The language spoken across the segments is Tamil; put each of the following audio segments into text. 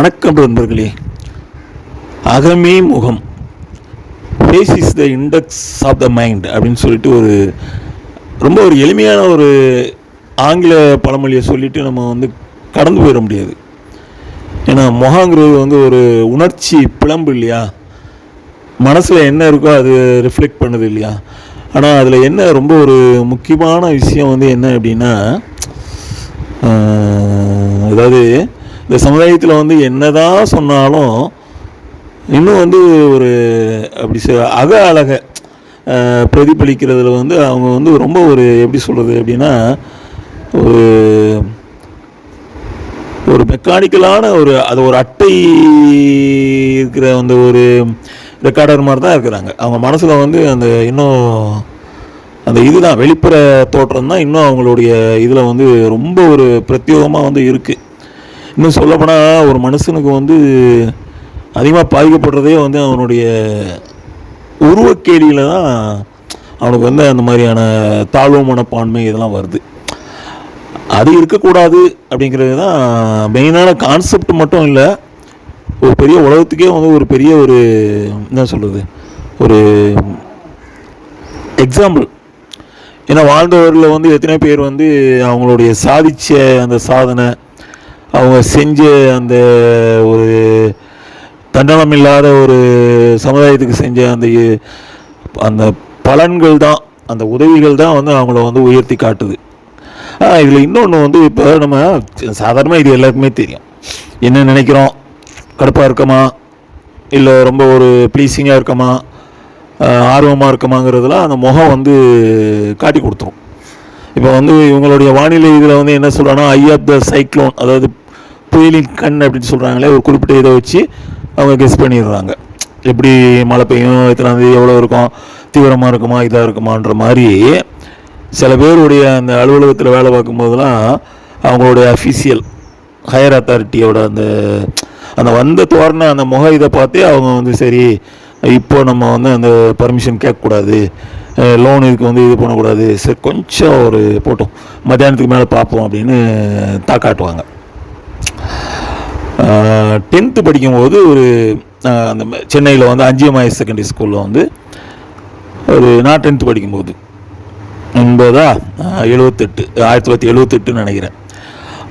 வணக்கம் நண்பர்களே. அகமே முகம். Face is the index of the mind அப்படின்னு சொல்லிட்டு ஒரு ரொம்ப ஒரு எளிமையான ஒரு ஆங்கில பழமொழியை சொல்லிட்டு நம்ம வந்து கடந்து போயிட முடியாது. ஏன்னா முகங்கிறது வந்து ஒரு உணர்ச்சி பிளம்பு இல்லையா? மனசில் என்ன இருக்கோ அது ரிஃப்ளெக்ட் பண்ணுது இல்லையா? ஆனால் அதில் என்ன ரொம்ப ஒரு முக்கியமான விஷயம் வந்து என்ன அப்படின்னா அதாவது இந்த சமுதாயத்தில் வந்து என்னதான் சொன்னாலும் இன்னும் வந்து ஒரு அப்படி சொ அக அழக பிரதிபலிக்கிறதுல வந்து அவங்க வந்து ரொம்ப ஒரு எப்படி சொல்கிறது அப்படின்னா ஒரு ஒரு மெக்கானிக்கலான ஒரு அது ஒரு அட்டை இருக்கிற அந்த ஒரு ரெக்கார்டர் மாதிரி தான் இருக்கிறாங்க. அவங்க மனசில் வந்து அந்த இன்னும் அந்த இதுதான் வெளிப்புற தோற்றம் தான் இன்னும் அவங்களுடைய இதில் வந்து ரொம்ப ஒரு பிரத்யேகமாக வந்து இருக்குது இன்னும் சொல்லப்போனால் ஒரு மனுஷனுக்கு வந்து அதிகமாக பாதிக்கப்படுறதே வந்து அவனுடைய உருவக்கேலியில் தான் அவனுக்கு வந்து அந்த மாதிரியான தாழ்வு மனப்பான்மை இதெல்லாம் வருது. அது இருக்கக்கூடாது அப்படிங்கிறது தான் மெயினான கான்செப்ட் மட்டும் இல்லை. ஒரு பெரிய உலகத்துக்கே வந்து ஒரு பெரிய ஒரு என்ன சொல்கிறது ஒரு எக்ஸாம்பிள் ஏன்னா வாழ்ந்தவரில் வந்து எத்தனை பேர் வந்து அவங்களுடைய சாதிச்ச அந்த சாதனை அவங்க செஞ்ச அந்த ஒரு தண்டனம் இல்லாத ஒரு சமுதாயத்துக்கு செஞ்ச அந்த அந்த பலன்கள் தான் அந்த உதவிகள் தான் வந்து அவங்கள வந்து உயர்த்தி காட்டுது. இதில் இன்னொன்று வந்து இப்போ நம்ம சாதாரணமாக இது எல்லாருக்குமே தெரியும். என்ன நினைக்கிறோம்? கடுப்பாக இருக்கமா? இல்லை ரொம்ப ஒரு ப்ளீஸிங்காக இருக்கமா? ஆர்வமாக இருக்கமாங்கிறதுலாம் அந்த முகம் வந்து காட்டி கொடுத்துரும். இப்போ வந்து இவங்களுடைய வானிலை இதில் வந்து என்ன சொல்கிறாங்கன்னா ஐ ஆஃப் த சைக்ளோன் அதாவது புயலின் கண் அப்படின்னு சொல்கிறாங்களே ஒரு குறிப்பிட்ட இதை வச்சு அவங்க கெஸ் பண்ணிடுறாங்க. எப்படி மழை பெய்யும் எத்தனாந்தேதி எவ்வளோ இருக்கும் தீவிரமாக இருக்குமா இதாக இருக்குமான்ற மாதிரி சில பேருடைய அந்த அலுவலகத்தில் வேலை பார்க்கும்போதெல்லாம் அவங்களுடைய அஃபிஷியல் ஹையர் அத்தாரிட்டியோட அந்த அந்த வந்த தோரண அந்த முக இதை பார்த்தே அவங்க வந்து சரி இப்போ நம்ம வந்து அந்த பர்மிஷன் கேட்கக்கூடாது லோன் இதுக்கு வந்து இது பண்ணக்கூடாது சரி கொஞ்சம் ஒரு போட்டோம். மத்தியானத்துக்கு மேலே பார்ப்போம் அப்படின்னு தாக்காட்டுவாங்க. டென்த்து படிக்கும்போது ஒரு அந்த சென்னையில் வந்து அஞ்சியம் ஹையர் செகண்டரி ஸ்கூலில் வந்து ஒரு நான் டென்த்து படிக்கும்போது. ஒன்பதா? எழுபத்தெட்டு ஆயிரத்தி தொள்ளாயிரத்தி எழுபத்தெட்டுன்னு நினைக்கிறேன்.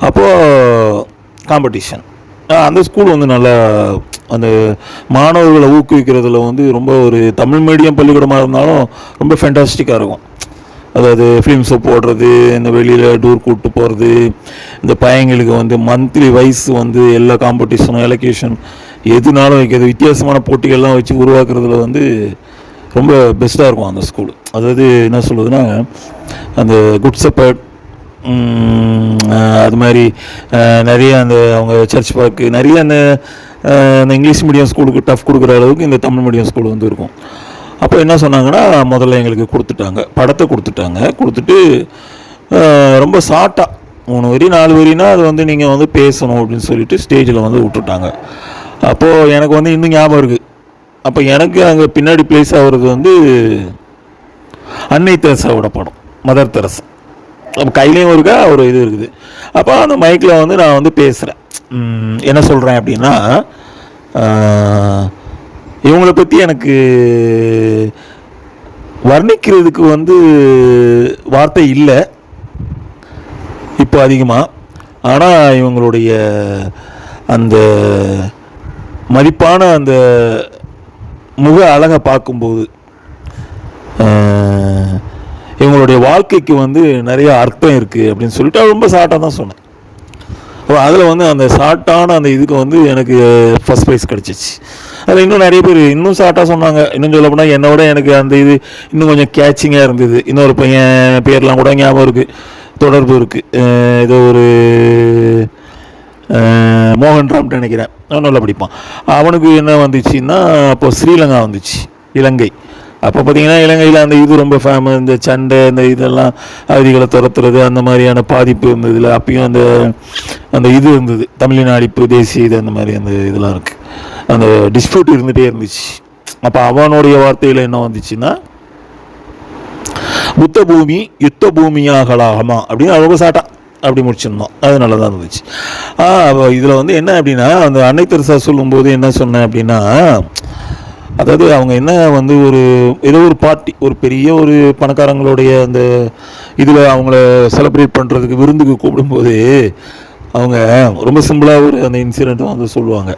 அப்போது காம்படிஷன் அந்த ஸ்கூல் வந்து நல்லா அந்த மாணவர்களை ஊக்குவிக்கிறதுல வந்து ரொம்ப ஒரு தமிழ் மீடியம் பள்ளிக்கூடமாக இருந்தாலும் ரொம்ப ஃபென்டாஸ்டிக்காக இருக்கும். அதாவது ஃபிலிம்ஸை போடுறது இந்த வெளியில் டூர் கூப்பிட்டு போகிறது இந்த பையங்களுக்கு வந்து மந்த்லி வைஸ் வந்து எல்லா காம்படிஷனும் எலக்கேஷன் எதுனாலும் வைக்கிறது வித்தியாசமான போட்டிகள்லாம் வச்சு உருவாக்குறதுல வந்து ரொம்ப பெஸ்ட்டாக இருக்கும் அந்த ஸ்கூல் அதாவது என்ன சொல்லுதுன்னா அந்த குட் சப்பர்ட் அது மாதிரி நிறைய அந்த அவங்க சர்ச் பார்க்கு நிறைய அந்த அந்த இங்கிலீஷ் மீடியம் ஸ்கூலுக்கு டஃப் கொடுக்குற அளவுக்கு இந்த தமிழ் மீடியம் ஸ்கூல் வந்து இருக்கும். அப்போ என்ன சொன்னாங்கன்னா முதல்ல எங்களுக்கு கொடுத்துட்டாங்க. படத்தை கொடுத்துட்டாங்க. கொடுத்துட்டு ரொம்ப ஷார்ட்டாக மூணு வரி நாலு வரினா அது வந்து நீங்கள் வந்து பேசணும் அப்படின்னு சொல்லிட்டு ஸ்டேஜில் வந்து விட்டுட்டாங்க. அப்போது எனக்கு வந்து இன்னும் ஞாபகம் இருக்குது அப்போ எனக்கு அங்கே பின்னாடி ப்ளேஸ் ஆகுறது வந்து அன்னை தெரசாவோட படம் மதர் தெரசா. அப்போ கையிலையும் இருக்கா ஒரு இது இருக்குது. அப்போ அந்த மைக்கில் வந்து நான் வந்து பேசுகிறேன் என்ன சொல்கிறேன் அப்படின்னா இவங்களை பற்றி எனக்கு வர்ணிக்கிறதுக்கு வந்து வார்த்தை இல்லை. இப்போ அதிகமாக ஆனால் இவங்களுடைய அந்த மதிப்பான அந்த முக அழகை பார்க்கும்போது இவங்களுடைய வாழ்க்கைக்கு வந்து நிறைய அர்த்தம் இருக்குது அப்படின்னு சொல்லிட்டு ரொம்ப ஷார்ட்டாக தான் சொன்னேன். அப்போ அதில் வந்து அந்த ஷார்ட்டான அந்த இதுக்கு வந்து எனக்கு ஃபஸ்ட் ப்ரைஸ் கிடச்சிச்சு. அதில் இன்னும் நிறைய பேர் இன்னும் ஷார்ட்டாக சொன்னாங்க. இன்னும் சொல்ல போனால் என்னோட எனக்கு அந்த இது இன்னும் கொஞ்சம் கேட்சிங்காக இருந்தது. இன்னொரு பையன் பேர்லாம் கூட ஞாபகம் இருக்குது தொடர்பு இருக்குது ஏதோ ஒரு மோகன் ராம்ட்டு நினைக்கிறேன். அவன் நல்லா படிப்பான். அவனுக்கு என்ன வந்துச்சுன்னா அப்போ ஸ்ரீலங்கா வந்துச்சு. இலங்கை. அப்போ பார்த்தீங்கன்னா இலங்கையில் அந்த இது ரொம்ப ஃபேமஸ் இந்த சண்டை இந்த இதெல்லாம் அகதிகளை துரத்துறது அந்த மாதிரியான பாதிப்பு இருந்ததில் அப்பயும் அந்த அந்த இது இருந்தது. தமிழின் அழிப்பு தேசிய இது அந்த மாதிரி அந்த இதெல்லாம் இருக்குது அந்த டிஸ்பியூட் இருந்துகிட்டே இருந்துச்சு. அப்போ அவனுடைய வார்த்தையில் என்ன வந்துச்சுன்னா புத்த பூமி யுத்த பூமியாகலாகமா அப்படின்னு ரொம்ப சாட்டான் அப்படி முடிச்சிருந்தோம் அது நல்லா தான் இருந்துச்சு இதில் வந்து என்ன அப்படின்னா அந்த அன்னை தெரசா சொல்லும்போது என்ன சொன்னேன் அப்படின்னா அதாவது அவங்க என்ன வந்து ஒரு ஏதோ ஒரு பார்ட்டி ஒரு பெரிய ஒரு பணக்காரங்களுடைய அந்த இதில் அவங்கள செலிப்ரேட் பண்ணுறதுக்கு விருந்துக்கு கூப்பிடும்போது அவங்க ரொம்ப சிம்பிளாக ஒரு அந்த இன்சிடெண்ட்டை வந்து சொல்லுவாங்க.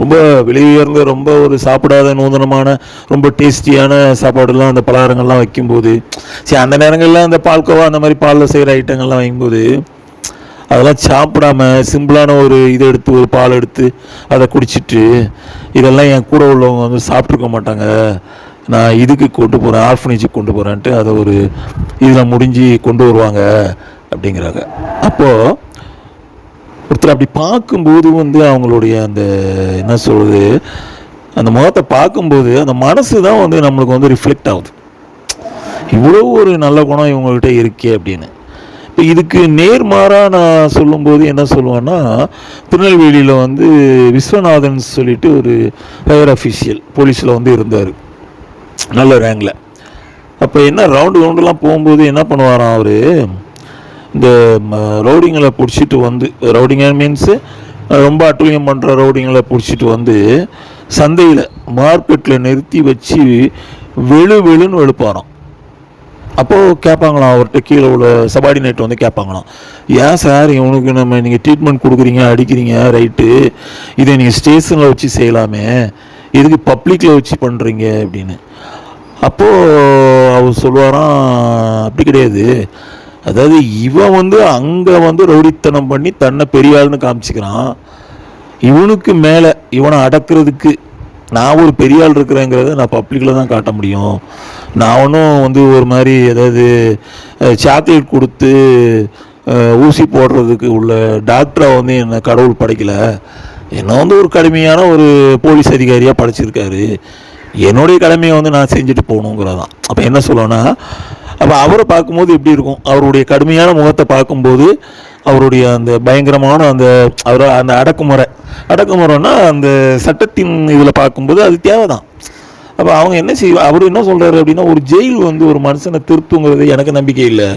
ரொம்ப விலை உயர்ந்த ரொம்ப ஒரு சாப்பிடாத நூதனமான ரொம்ப டேஸ்டியான சாப்பாடுலாம் அந்த பலகாரங்கள்லாம் வைக்கும்போது சரி அந்த நேரங்களில் அந்த பால்கோவா அந்த மாதிரி பாலில் செய்கிற ஐட்டங்கள்லாம் வைக்கும்போது அதெல்லாம் சாப்பிடாம சிம்பிளான ஒரு இதை எடுத்து ஒரு பால் எடுத்து அதை குடிச்சிட்டு இதெல்லாம் என் கூட உள்ளவங்க வந்து சாப்பிட்ருக்க மாட்டாங்க. நான் இதுக்கு கொண்டு போகிறேன் ஆர்ஃபனேஜுக்கு கொண்டு போகிறேன்ட்டு அதை ஒரு இதில் முடிஞ்சு கொண்டு வருவாங்க அப்படிங்கிறாங்க. அப்போது ஒருத்தர் அப்படி பார்க்கும்போது வந்து அவங்களுடைய அந்த என்ன சொல்கிறது அந்த முகத்தை பார்க்கும்போது அந்த மனசு தான் வந்து நம்மளுக்கு வந்து ரிஃப்ளெக்ட் ஆகுது. இவ்வளோ ஒரு நல்ல குணம் இவங்ககிட்ட இருக்கே அப்படின்னு. இப்போ இதுக்கு நேர்மாறாக நான் சொல்லும்போது என்ன சொல்லுவேன்னா திருநெல்வேலியில் வந்து விஸ்வநாதன் சொல்லிட்டு ஒரு ஹையர் அஃபிஷியல் போலீஸில் வந்து இருந்தார். நல்ல ரேங்கில் அப்போ என்ன ரவுண்டு ரவுண்டுலாம் போகும்போது என்ன பண்ணுவாராம் அவர்? இந்த ரவுடிங்களை பிடிச்சிட்டு வந்து ரவுடிங்க மீன்ஸு ரொம்ப அட்டுழியம் பண்ணுற ரவுடிங்களை பிடிச்சிட்டு வந்து சந்தையில் மார்க்கெட்டில் நிறுத்தி வச்சு வெளு வெளுன்னு வெளுப்பாராம். அப்போது கேட்பாங்களாம் அவர்கிட்ட கீழே உள்ள சபார்டினேட் வந்து கேட்பாங்களாம் ஏன் சார் இவனுக்கு நம்ம நீங்கள் ட்ரீட்மெண்ட் கொடுக்குறீங்க அடிக்கிறீங்க ரைட்டு இதை நீங்கள் ஸ்டேஷனில் வச்சு செய்யலாமே. இதுக்கு பப்ளிக்கில் வச்சு பண்ணுறீங்க அப்படின்னு. அப்போது அவர் சொல்லுவாராம் அப்படி கிடையாது. அதாவது இவன் வந்து அங்கே வந்து ரவுடித்தனம் பண்ணி தன்னை பெரிய காமிச்சிக்கிறான். இவனுக்கு மேலே இவனை அடக்கிறதுக்கு நான் ஒரு பெரிய ஆள் இருக்கிறேங்கிறத நான் பப்ளிக்கில் தான் காட்ட முடியும். நான் ஒன்றும் வந்து ஒரு மாதிரி ஏதாவது சாக்லேட் கொடுத்து ஊசி போடுறதுக்கு உள்ள டாக்டரை வந்து என்னை கடவுள் படைக்கலை. என்ன வந்து ஒரு கடுமையான ஒரு போலீஸ் அதிகாரியாக படைச்சிருக்காரு. என்னுடைய கடமையை வந்து நான் செஞ்சுட்டு போகணுங்கிறதான். அப்போ என்ன சொல்லணும்னா அப்போ அவரை பார்க்கும்போது எப்படி இருக்கும்? அவருடைய கடுமையான முகத்தை பார்க்கும்போது அவருடைய அந்த பயங்கரமான அந்த அவர் அந்த அடக்குமுறை. அடக்குமுறைன்னா அந்த சட்டத்தின் இதில் பார்க்கும்போது அது தேவைதான். அப்போ அவங்க என்ன செய்வா அவர் என்ன சொல்கிறாரு அப்படின்னா ஒரு ஜெயில் வந்து ஒரு மனுஷனை திருத்துங்கிறது எனக்கு நம்பிக்கை இல்லை.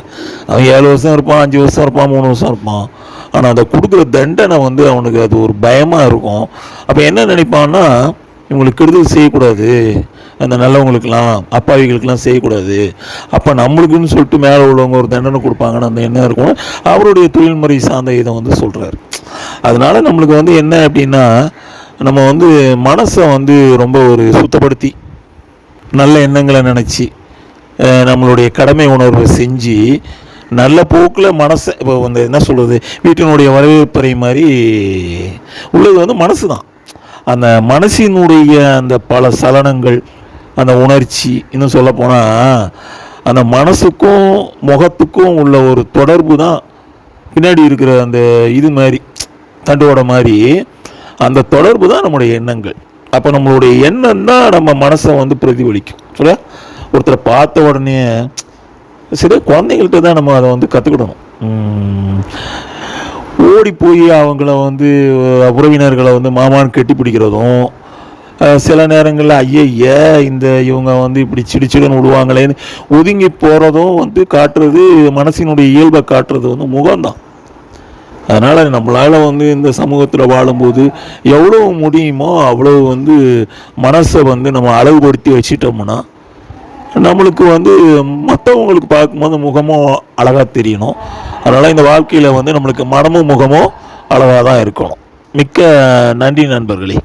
அவன் ஏழு வருஷம் இருப்பான் அஞ்சு வருஷம் இருப்பான் மூணு வருஷம் இருப்பான். ஆனால் அதை கொடுக்குற தண்டனை வந்து அவனுக்கு அது ஒரு பயமாக இருக்கும். அப்போ என்ன நினைப்பான்னா இவங்களுக்கு கெடுதல் செய்யக்கூடாது. அந்த நல்லவங்களுக்கெல்லாம் அப்பாவிகளுக்கெல்லாம் செய்யக்கூடாது. அப்போ நம்மளுக்குன்னு சொல்லிட்டு மேலே உள்ளவங்க ஒரு தண்டனை கொடுப்பாங்கன்னு அந்த எண்ணம் இருக்கும் அவருடைய தொழில்முறை சார்ந்த இதை வந்து சொல்கிறாரு அதனால் நம்மளுக்கு வந்து என்ன அப்படின்னா நம்ம வந்து மனசை வந்து ரொம்ப ஒரு சுத்தப்படுத்தி நல்ல எண்ணங்களை நினச்சி நம்மளுடைய கடமை உணர்வை செஞ்சு நல்ல போக்கில் மனசை இப்போ வந்து என்ன சொல்கிறது வீட்டினுடைய வரவேற்பறை மாதிரி உள்ளது வந்து மனசு தான் அந்த மனசினுடைய அந்த பல சலனங்கள் அந்த உணர்ச்சி. இன்னும் சொல்லப்போனால் அந்த மனசுக்கும் முகத்துக்கும் உள்ள ஒரு தொடர்பு தான் பின்னாடி இருக்கிற அந்த இது மாதிரி தண்டுவோட மாதிரி அந்த தொடர்பு தான் நம்முடைய எண்ணங்கள். அப்போ நம்மளுடைய எண்ணம் தான் நம்ம மனசை வந்து பிரதிபலிக்கும். சொல்ல ஒருத்தரை பார்த்த உடனே சரி குழந்தைங்கள்ட்ட தான் நம்ம அதை வந்து கற்றுக்கிடணும் ஓடி போய் அவங்கள வந்து உறவினர்களை வந்து மாமான்னு கெட்டி பிடிக்கிறதும் சில நேரங்களில் ஐயய்ய இந்த இவங்க வந்து இப்படி சிடிச்சிடுன்னு விடுவாங்களேன்னு ஒதுங்கி போகிறதும் வந்து காட்டுறது மனசினுடைய இயல்பை காட்டுறது வந்து முகம்தான். அதனால் நம்மளால் வந்து இந்த சமூகத்தில் வாழும்போது எவ்வளோ முடியுமோ அவ்வளோ வந்து மனசை வந்து நம்ம அளவுபடுத்தி வச்சிட்டோம்னா நம்மளுக்கு வந்து மற்றவங்களுக்கு பார்க்கும்போது முகமும் அழகாக தெரியணும். அதனால் இந்த வாழ்க்கையில் வந்து நம்மளுக்கு மனமும் முகமும் அழகாக தான் இருக்கணும். மிக்க நன்றி நண்பர்களே.